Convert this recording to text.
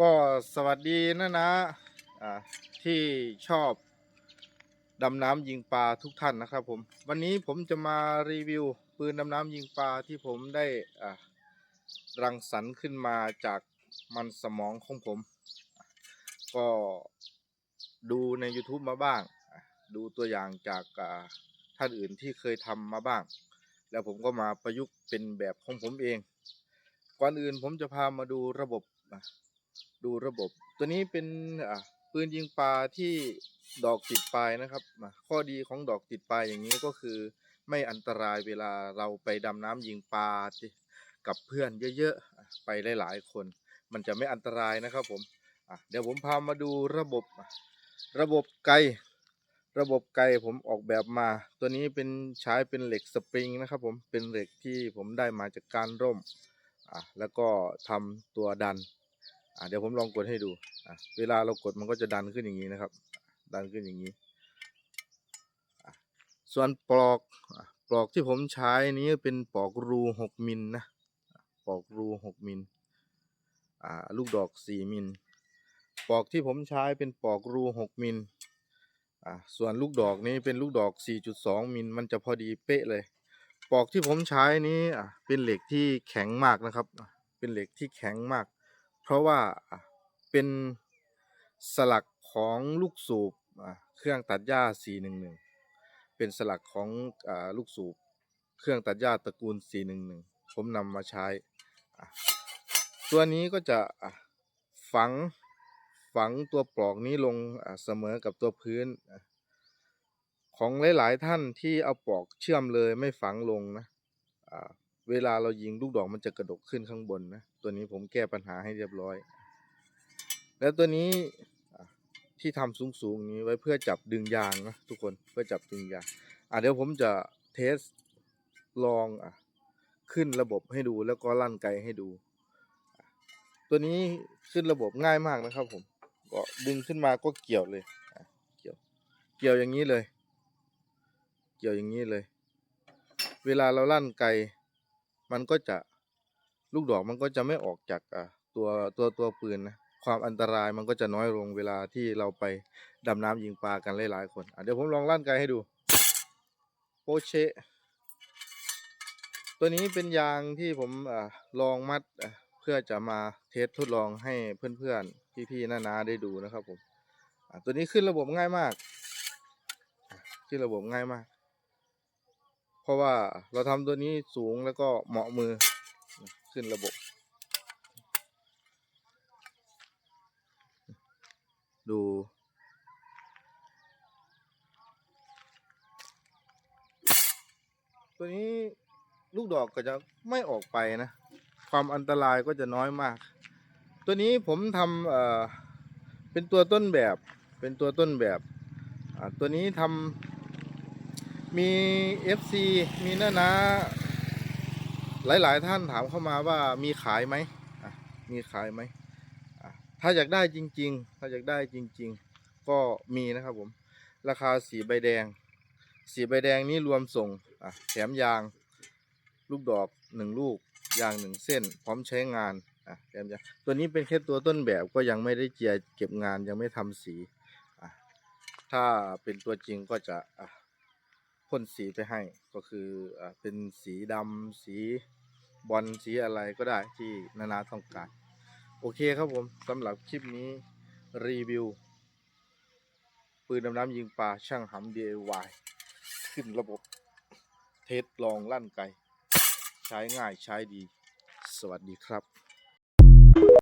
ก็สวัสดีนะนะที่ชอบดำน้ำยิงปลาทุกท่านนะครับผมวันนี้ผมจะมารีวิวปืนดำน้ำยิงปลาที่ผมได้รังสรรค์ขึ้นมาจากมันสมองของผม ก็ดูใน YouTube มาบ้าง ดูตัวอย่างจากท่านอื่นที่เคยทำมาบ้าง แล้วผมก็มาประยุกต์เป็นแบบของผมเอง ก่อนอื่นผมจะพามาดูระบบ ดูระบบ ตัวนี้เป็นปืนยิงปลาที่ดอกติดปลายนะครับ ข้อดีของดอกติดปลายอย่างนี้ก็คือ ไม่อันตรายเวลาเราไปดำน้ำยิงปลากับเพื่อนเยอะๆ ไปหลายๆคน มันจะไม่อันตรายนะครับผมเดี๋ยวผมพามาดูระบบ ระบบไกลระบบไกลผมออกแบบมา ตัวนี้เป็นใช้เป็นเหล็กสปริงนะครับผมเป็นเหล็กที่ผมได้มาจากการร่มอะแล้วก็ทำตัวดัน อะเดี๋ยวผมลองกดให้ดูอะเวลาเรากดมันก็จะดันขึ้นอย่างนี้นะครับ ดันขึ้นอย่างนี้ ส่วนปลอกปลอกที่ผมใช้นี้เป็นปลอกรูหกมิลนะอะปลอกรูหกมิลอ่าลูกดอกสี่มิลปลอกที่ผมใช้เป็นปลอกรูหกมิลอ่าส่วนลูกดอกนี้เป็นลูกดอก 4.2 มิลมันจะพอดีเป๊ะเลยปลอกที่ผมใช้นี้อะเป็นเหล็กที่แข็งมากนะครับ เป็นเหล็กที่แข็งมาก เพราะว่าเป็นสลักของลูกสูบเครื่องตัดหญ้า 411 เป็นสลักของอลูกสูบเครื่องตัดหญ้าตระกูล 411 ผมนำมาใช้ ตัวนี้ก็จะฝังฝังตัวปลอกนี้ลงเสมอกับตัวพื้นอะของหลาย ๆ ท่านที่เอาปลอกเชื่อมเลยไม่ฝังลงนะ เวลาเรายิงลูกดอกมันจะกระดกขึ้นข้างบนนะ ตัวนี้ผมแก้ปัญหาให้เรียบร้อย แล้วตัวนี้ที่ทำสูงๆนี้ไว้เพื่อจับดึงยางนะทุกคนเพื่อจับดึงยาง อะเดี๋ยวผมจะเทสลองอะขึ้นระบบให้ดูแล้วก็ลั่นไกให้ดู ตัวนี้ขึ้นระบบง่ายมากนะครับผมก็ดึงขึ้นมาก็เกี่ยวเลยเกี่ยวเกี่ยวอย่างนี้เลย เกี่ยวอย่างนี้เลย เวลาเราลั่นไก มันก็จะลูกดอกมันก็จะไม่ออกจากตัวตัวตัวปืนนะความอันตรายมันก็จะน้อยลงเวลาที่เราไปดำน้ำยิงปลากันหลายๆคนเดี๋ยวผมลองลั่นไกลให้ดู โปเชตัวนี้เป็นยางที่ผมอลองมัดเพื่อจะมาเทสทดลองให้เพื่อนๆพี่ๆน้าๆได้ดูนะครับผมตัวนี้ขึ้นระบบง่ายมากที่ระบบง่ายมาก เพราะว่าเราทำตัวนี้สูงแล้วก็เหมาะมือขึ้นระบบ ดู ตัวนี้ลูกดอกก็จะไม่ออกไปนะ ความอันตรายก็จะน้อยมาก ตัวนี้ผมทำเอ่อเป็นตัวต้นแบบ เป็นตัวต้นแบบ ตัวนี้ทำ มี FC มีน้านาหลาย ๆ ท่านถามเข้ามาว่ามีขายไหมมีขายไหมถ้าอยากได้จริง ๆ ถ้าอยากได้จริง ๆ ก็มีนะครับผม ราคาสีใบแดง สีใบแดงนี้รวมส่งแถมยาง ลูกดอกหนึ่งลูก ยางหนึ่งเส้น พร้อมใช้งานอะแถมยางตัวนี้เป็นแค่ตัวต้นแบบก็ยังไม่ได้เจียเก็บงานยังไม่ทำสีอะถ้าเป็นตัวจริงก็จะอะ พ่นสีไปให้ก็คืออเป็นสีดำสีบอลสีอะไรก็ได้ที่นานาต้องการ โอเคครับผมสำหรับคลิปนี้รีวิว ปืนดำน้ำยิงปลาช่างหำ DIY ขึ้นระบบเทสลองลั่นไกใช้ง่ายใช้ดี สวัสดีครับ